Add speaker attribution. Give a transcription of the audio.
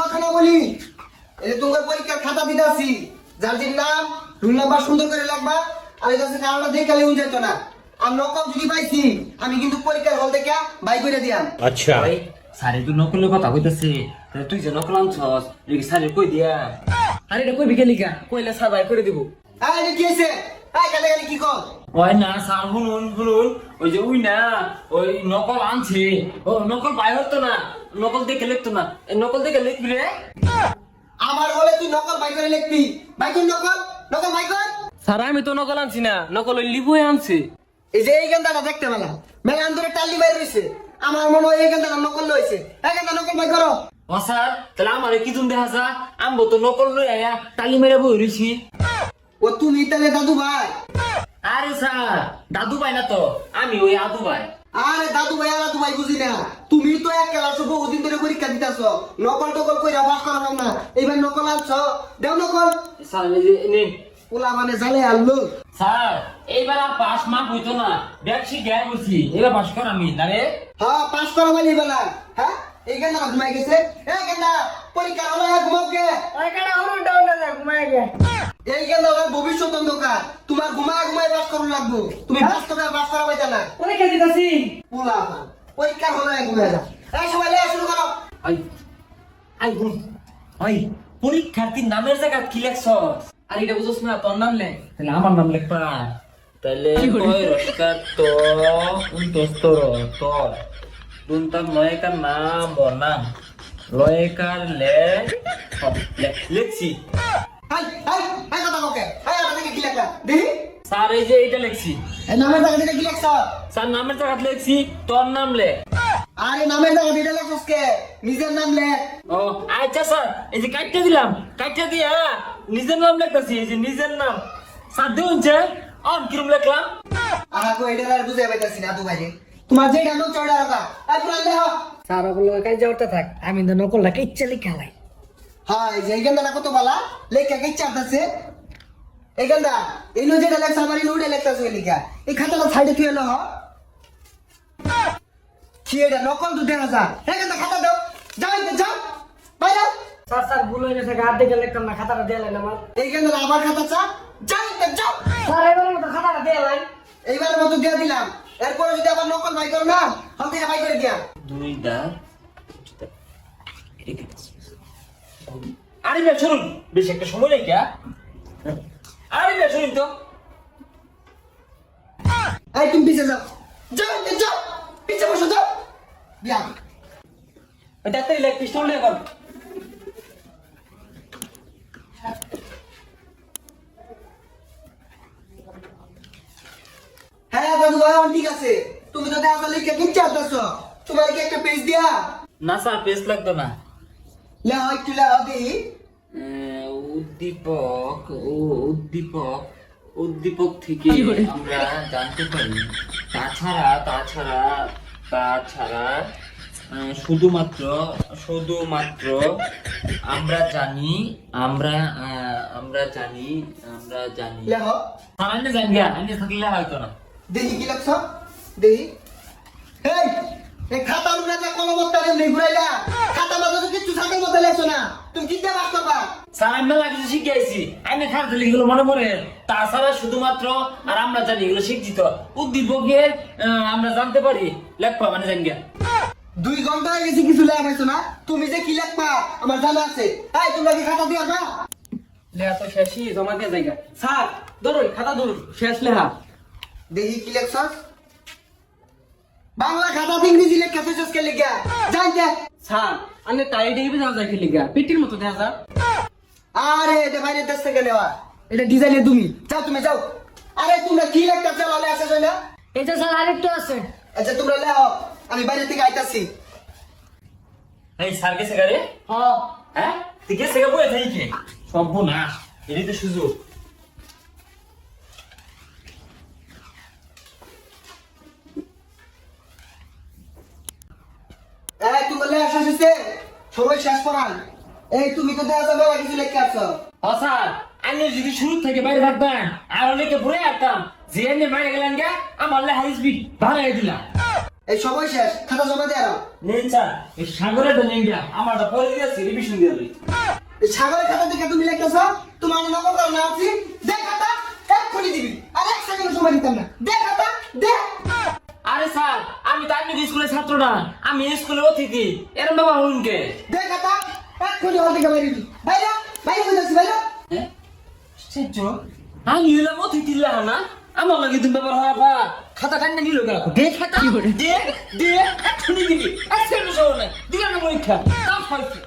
Speaker 1: কথা না বলি। এই তোমার আমি কিন্তু পরীক্ষার হল থেকে বাই করে দিয়াম।
Speaker 2: আচ্ছা। স্যারে তো কথা কইতাছে। তুই যে নকল আনছস দেখি স্যারে কই দিয়া? আরে এটা কই বিকেলিকা কইলে স্যার বাই করে দিব।
Speaker 1: আরে কি আছে আয় কালে কালে কি কর?
Speaker 2: ওই না ওই যে উই না ওই নকল আনছে। ও নকল বাই হতো না। নকল দেখে লিখতো না। এই নকল দেখে লিখবি রে।
Speaker 1: আমার হলে তুই নকল বাই করে লিখবি। বাই কর নকল নকল বাই কর।
Speaker 2: স্যার আমি তো নকল আনছি না। নকল ওই লিবুই আনছি।
Speaker 1: এই যে এই গেন্দাটা দেখতে মেলা মেলা আন্দোলনে টাল্লি বাইরে রয়েছে আমার মনে হয় এই গেন্দাটা নকল লইছে এই গেন্দা নকল বাই করো।
Speaker 2: ও স্যার তাহলে আমারে কি তুমি দেখা যা আমবো তো নকল লই আয়া টালি মেরে বই রইছি
Speaker 1: ও তুমি তাহলে দাদু ভাই
Speaker 2: আরে স্যার দাদু ভাই না তো? আমি ওই আদু ভাই।
Speaker 1: আরে দাদু ভাই আর দাদু ভাই বুঝি না। তুমি তো এক ক্লাস বহুদিন ধরে পরীক্ষা দিতেছ। নকল টকল কইরা পাস করা না। এইবার নকল আনছ। দেও নকল।
Speaker 2: স্যার এই যে নিন।
Speaker 1: পোলা মানে জালে আনলো।
Speaker 2: স্যার এইবার আর পাস মার্ক হইতো না। ব্যাগসি গায়ে বলছি এবার পাস কর আমি না রে?
Speaker 1: হ্যাঁ পাস করা মানে বেলা হ্যাঁ? এই গেন্দা ঘুমাই গেছে? এই গেন্দা পরীক্ষা হলো ঘুমাও গে এই ওর ভবিষ্যৎ অন্ধকার। তোমার ঘুমায় ঘুমায় পাস করুন লাগবো। তুমি বাস্তবে পাস করা পাইতা না।
Speaker 2: পরীক্ষা দিতাছি।
Speaker 1: পোলা পরীক্ষা হলো ঘুমায় যা। এই সবাই লে শুরু করো।
Speaker 2: আই আই আই পরীক্ষার্থীর নামের জায়গা কি লেখছ? আর এটা বুঝছ না তোর নাম লেখ। তাহলে আমার নাম লেখ পা। তাহলে কয় রসকার তো? উন্তস্তর তোর দুনতাম নয়কার নাম বনাম লয়কার লেখ লেখছি।
Speaker 1: কোকে হাই লেখা দেখি।
Speaker 2: স্যার এই যে এটা লেখছি।
Speaker 1: এই নামের জায়গা দিতে কি লেখছ?
Speaker 2: স্যার নামের জায়গা লেখছি তোর নাম লেখ
Speaker 1: আরে নামের জায়গা দিতে লেখছস কে নিজের নাম লেখ
Speaker 2: ও আচ্ছা স্যার এই যে কাটতে দিলাম। কাটতে দিয়া নিজের নাম লেখতেছি এই যে নিজের নাম। স্যার দেখুন যে অন কিরম লেখলাম?
Speaker 1: এটা আর বুঝে পাইতাছি না তোমার যে চড়া রাখা লেখ
Speaker 3: স্যার কাজ থাক আমি তো নকলটাকে ইচ্ছা লিখে
Speaker 1: হ্যাঁ এই যে কত বালা লেখা কে চাপতাছে এই গেন্দা এই নো যেটা লেখছ আমার এই নোটে লেখতাছে লেখা এই খাতাটা সাইডে তুই এলো হ। কি এটা? নকল তো দেখা যা এই গেন্দা খাতা দাও। যাও যাও। বাইরে
Speaker 3: স্যার স্যার ভুল হয়ে গেছে হাত দেখে লিখতাম না খাতাটা দিয়ে লাইন আমার।
Speaker 1: এই গেন্দা আবার খাতা চা। যাও যাও।
Speaker 3: স্যার এবার মতো খাতাটা দিয়ে লাইন।
Speaker 1: এইবারের মতো দিয়ে দিলাম। এরপরে যদি আবার নকল বাই করো না হাল থেকে বাই করে দিয়া।
Speaker 2: দুই দা আরে বে শুনুন বেশি একটা সময় শুনুন তো?
Speaker 1: এই তুমি পিছে যাও। যাও যাও। পিছে বসো যাও। বিয়া।
Speaker 2: ডাক্তারি লেখ পিস্টল লেখ এখন।
Speaker 1: হ্যাঁ দাদু ভাই ঠিক আছে। তুমি তো দেখা লিখে কিনতে আসতেছ তোমার কি একটা পেজ দিয়া?
Speaker 2: না স্যার পেস লাগতো না।
Speaker 1: লে হয় একটু লে দি।
Speaker 2: উদ্দীপক ও উদ্দীপক। উদ্দীপক থেকে আমরা জানতে পারি তাছাড়া তাছাড়া তাছাড়া আহ, শুধুমাত্র শুধুমাত্র আমরা জানি আমরা আহ, আমরা জানি আমরা জানি। আমি জানি আমি থাকলে হয়তো না।
Speaker 1: দেখি কি লাগছ দেখি। এই! এই খাতা উড়ে যা কোনো মত তারে নেই ঘুরাইলা খাতা মাঝে তো কিচ্ছু সাথে মতো লেখছো না। তুমি কি করবা
Speaker 2: কিছু এগুলো মনে তাছাড়া শুধুমাত্র আর আমরা জানি এগুলো শিখছি উদ্দীপকের আমরা জানতে পারি। লেখবা মানে জানি
Speaker 1: দুই ঘণ্টা হয়ে গেছে কিছু লেখা পাইছো না তুমি যে কি লেখবা আমার জানা আছে। এই তোমরা কি খাতা দিয়ে আসবা?
Speaker 3: লেখা তো শেষই জমা দিয়ে জায়গা। স্যার ধরুন খাতা ধরুন শেষ লেখা।
Speaker 1: দেখি কি লেখছস? বাংলা খাতা ইংরেজি লেখা কে লেখা। জানতে
Speaker 3: স্যার আমি টাই দিয়ে কি লিখা? পেটির মতো দেখা যা।
Speaker 1: আরে এটা বাইরে দেশ থেকে নেওয়া এটা ডিজাইনে তুমি যাও তুমি যাও। আরে তোমরা কি লেখতা চালো লে আসে না?
Speaker 3: এটা স্যার আরেকটা আছে।
Speaker 1: আচ্ছা তোমরা লেও আমি বাইরে থেকে আইতাছি।
Speaker 2: এই স্যার গেছে গারে
Speaker 3: হ্যাঁ
Speaker 2: হ্যাঁ? তুই গেছে গা বয়ে থাকি কে? সব না এটাই তো সুযোগ।
Speaker 1: এই তোমরা লে আসা শেষ করান এই তুমি তো দেখা যাবে না কিছু লেখা আছো।
Speaker 2: স্যার আমি যদি শুরু থেকে বাইরে থাকতাম আর অনেকে ঘুরে আসতাম যে এনে বাইরে গেলেন গা আমার লেহার স্পিড ভালো দিলাম।
Speaker 1: এই সময় শেষ। খাতা জমা দিয়ে আনো
Speaker 2: নেন স্যার এই সাগরের ডেলিংটা আমারটা পরে দিয়েছি রিভিশন দিয়ে দিই।
Speaker 1: এই সাগরের খাতা দেখে তুমি লিখতেছ? তোমার করে না আছি? দে খাতা এক্ষুনি দিবি। আর এক সেকেন্ড সময় দিতাম না। দে খাতা দে
Speaker 2: আরে স্যার আমি তো আপনি স্কুলের ছাত্র না। আমি স্কুলের অতিথি। এরম বাবা হুনকে
Speaker 1: দে খাতা এক্ষুনি হল থেকে বাইরে বাইরে বাইরে বুঝাচ্ছি বাইরে।
Speaker 2: হ্যাঁ আশ্চর্য আমি হলাম অতিথি না? আমার লাগে তুমি ব্যাপার হয় খাতা টান্না নিল গেল দে খাতা দে দে এক্ষুনি দিবি। সময় নাই দিলাম পরীক্ষা। হয়েছে